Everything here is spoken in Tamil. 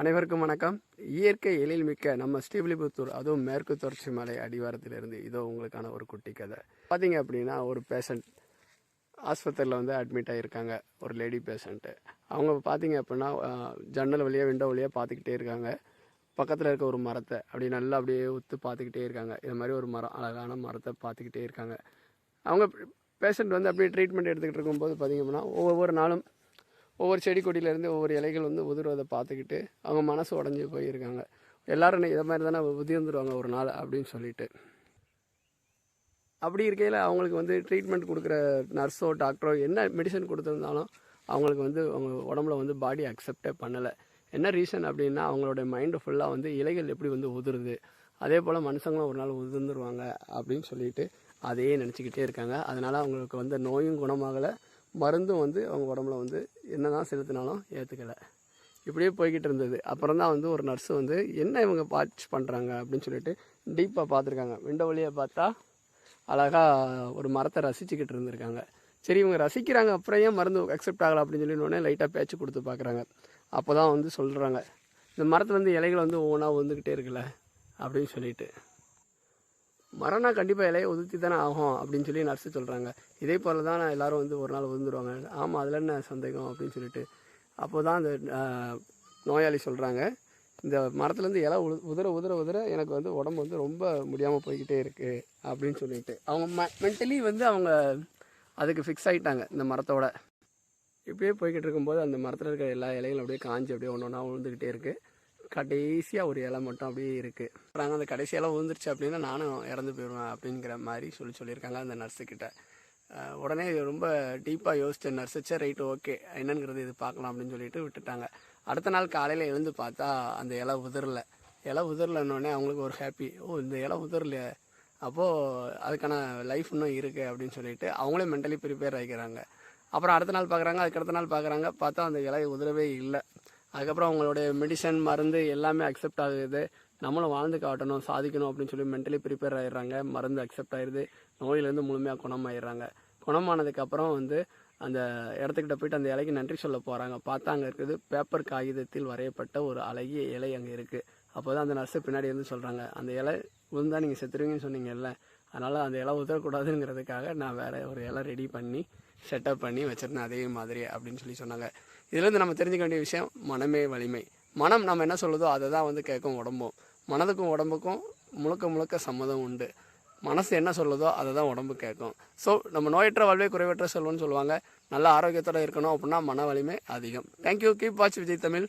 அனைவருக்கும் வணக்கம். இயற்கை எழில் மிக்க நம்ம ஸ்ரீவில்லிபுத்தூர் அதுவும் மேற்கு தொடர்ச்சி மலை அடிவாரத்திலிருந்து இதோ உங்களுக்கான ஒரு குட்டி கதை. பார்த்தீங்க அப்படின்னா ஒரு பேஷண்ட் ஆஸ்பத்திரியில் வந்து அட்மிட் ஆகியிருக்காங்க ஒரு லேடி பேஷண்ட்டு அவங்க பார்த்தீங்க அப்படின்னா ஜன்னல் வழியாக விண்டோ வழியாக பார்த்துக்கிட்டே இருக்காங்க. பக்கத்தில் இருக்க ஒரு மரத்தை அப்படி நல்லா அப்படியே ஒத்து பார்த்துக்கிட்டே இருக்காங்க. இது மாதிரி ஒரு மரம் அழகான மரத்தை பார்த்துக்கிட்டே இருக்காங்க. அவங்க பேஷண்ட் வந்து அப்படியே ட்ரீட்மெண்ட் எடுத்துக்கிட்டு இருக்கும்போது பார்த்தீங்க அப்படின்னா ஒவ்வொரு நாளும் ஒவ்வொரு செடி கொடியிலேருந்து ஒவ்வொரு இலைகள் வந்து உதிர்வதை பார்த்துக்கிட்டு அவங்க மனசு உடஞ்சி போயிருக்காங்க. எல்லோரும் இதை மாதிரி தானே உதிர்ந்துருவாங்க ஒரு நாள் அப்படின்னு சொல்லிட்டு. அப்படி இருக்கையில் அவங்களுக்கு வந்து ட்ரீட்மெண்ட் கொடுக்குற நர்ஸோ டாக்டரோ என்ன மெடிசன் கொடுத்துருந்தாலும் அவங்களுக்கு வந்து அவங்க உடம்புல வந்து பாடி அக்செப்டே பண்ணலை. என்ன ரீசன் அப்படின்னா அவங்களோட மைண்டு ஃபுல்லாக வந்து இலைகள் எப்படி வந்து உதிருது அதே போல் மனுஷங்களும் ஒரு நாள் உதிர்ந்துருவாங்க அப்படின்னு சொல்லிட்டு அதையே நினச்சிக்கிட்டே இருக்காங்க. அதனால் அவங்களுக்கு வந்து நோயும் குணமாகலை மருந்தும் வந்து அவங்க உடம்புல வந்து என்ன தான் செலுத்தினாலும் ஏற்றுக்கலை இப்படியே போய்கிட்டு இருந்தது. அப்புறம் தான் வந்து ஒரு நர்ஸு வந்து என்ன இவங்க வாட்ச் பண்ணுறாங்க அப்படின்னு சொல்லிட்டு டீப்பாக பார்த்துருக்காங்க. விண்டோ வழியை பார்த்தா அழகாக ஒரு மரத்தை ரசிச்சுக்கிட்டு இருந்திருக்காங்க. சரி இவங்க ரசிக்கிறாங்க அப்புறம் ஏன் மருந்து அக்செப்ட் ஆகலை அப்படின்னு சொல்லி உடனே லைட்டாக பேச்சு கொடுத்து பார்க்குறாங்க. அப்போ தான் வந்து சொல்கிறாங்க இந்த மரத்தில் வந்து இலைகள் வந்து ஒவ்வொன்றா வந்துக்கிட்டே இருக்குல்ல? அப்படின்னு சொல்லிட்டு. மரம்னா கண்டிப்பாக இலையை ஒதுக்கி தானே ஆகும் அப்படின்னு சொல்லி நர்ஸு சொல்கிறாங்க இதே போல் தான் எல்லாரும் வந்து ஒரு நாள் உதிர்ந்துருவாங்க. ஆமாம் அதில் என்ன சந்தேகம் அப்படின்னு சொல்லிட்டு. அப்போ தான் அந்த நோயாளி சொல்கிறாங்க இந்த மரத்துலேருந்து இலை உதிர உதிர உதிர எனக்கு வந்து உடம்பு வந்து ரொம்ப முடியாமல் போய்கிட்டே இருக்குது அப்படின்னு சொல்லிட்டு. அவங்க ம மென்டலி வந்து அவங்க அதுக்கு ஃபிக்ஸ் ஆகிட்டாங்க இந்த மரத்தோட. இப்படியே போய்கிட்டு இருக்கும்போது அந்த மரத்தில் இருக்கிற எல்லா இலைகளும் அப்படியே காஞ்சி அப்படியே ஒன்று ஒன்றா விழுந்துக்கிட்டே இருக்குது கடைசியாக ஒரு இலை மட்டும் அப்படியே இருக்குது நாங்கள் அந்த கடைசி இலை விழுந்துருச்சு அப்படின்னா நானும் இறந்து போயிடுவேன் அப்படிங்கிற மாதிரி சொல்லி சொல்லியிருக்காங்க அந்த நர்ஸுக்கிட்ட அஹ் உடனே ரொம்ப டீப்பாக யோசிச்ச நர்ஸு ரைட்டு ஓகே என்னங்கிறது இது பார்க்கலாம் அப்படின்னு சொல்லிட்டு விட்டுட்டாங்க. அடுத்த நாள் காலையில் எழுந்து பார்த்தா அந்த இலை உதிரல. இலை உதிரலன்னொடனே அவங்களுக்கு ஒரு ஹாப்பி ஓ இந்த இலை உதிரலையே. அப்போது அதுக்கான லைஃப் இன்னும் இருக்குது அப்படின்னு சொல்லிட்டு அவங்களே மென்டலி ப்ரிப்பேர் ஆகிக்கிறாங்க அப்புறம் அடுத்த நாள் பார்க்குறாங்க அதுக்கு அடுத்த நாள் பார்க்குறாங்க பார்த்தா அந்த இலை உதிரவே இல்லை. அதுக்கப்புறம் அவங்களுடைய மெடிசன் மருந்து எல்லாமே அக்செப்ட் ஆகுது. நம்மளும் வாழ்ந்து காட்டணும் சாதிக்கணும் அப்படின்னு சொல்லி மென்டலி ப்ரிப்பேர் ஆகிடுறாங்க மருந்து அக்செப்ட் ஆயிடுது நோயிலேருந்து முழுமையாக குணமாயிடுறாங்க. குணமானதுக்கப்புறம் வந்து அந்த இடத்துக்கிட்ட போயிட்டு அந்த இலைக்கு நன்றி சொல்ல போகிறாங்க பார்த்தா அங்கே இருக்குது பேப்பர் காகிதத்தில் வரையப்பட்ட ஒரு அழகிய இலை அங்கே இருக்குது அப்போ தான் அந்த நர்ஸு பின்னாடி வந்து சொல்கிறாங்க அந்த இலை விழுந்தா நீங்கள் செத்துருவீங்கன்னு சொன்னீங்கல்ல. அதனால் அந்த இலை உதறக்கூடாதுங்கிறதுக்காக நான் வேறு ஒரு இலை ரெடி பண்ணி செட்டப் பண்ணி வச்சுருந்தேன் அதே மாதிரி அப்படின்னு சொல்லி சொன்னாங்க. இதுலேருந்து நம்ம தெரிஞ்சுக்க வேண்டிய விஷயம் மனமே வலிமை. மனம் நம்ம என்ன சொல்லுதோ அதை தான் வந்து கேட்கும் உடம்பும். மனதுக்கும் உடம்புக்கும் முழுக்க முழுக்க சம்மதம் உண்டு. மனசு என்ன சொல்லுதோ அதை தான் உடம்பு கேட்கும். ஸோ நம்ம நோயற்ற வாழ்வே குறைவற்ற செல்வம்னு சொல்லுவாங்க. நல்ல ஆரோக்கியத்தோட இருக்கணும் அப்படின்னா மன வலிமை அதிகம். Thank you keep watch Vijay Tamil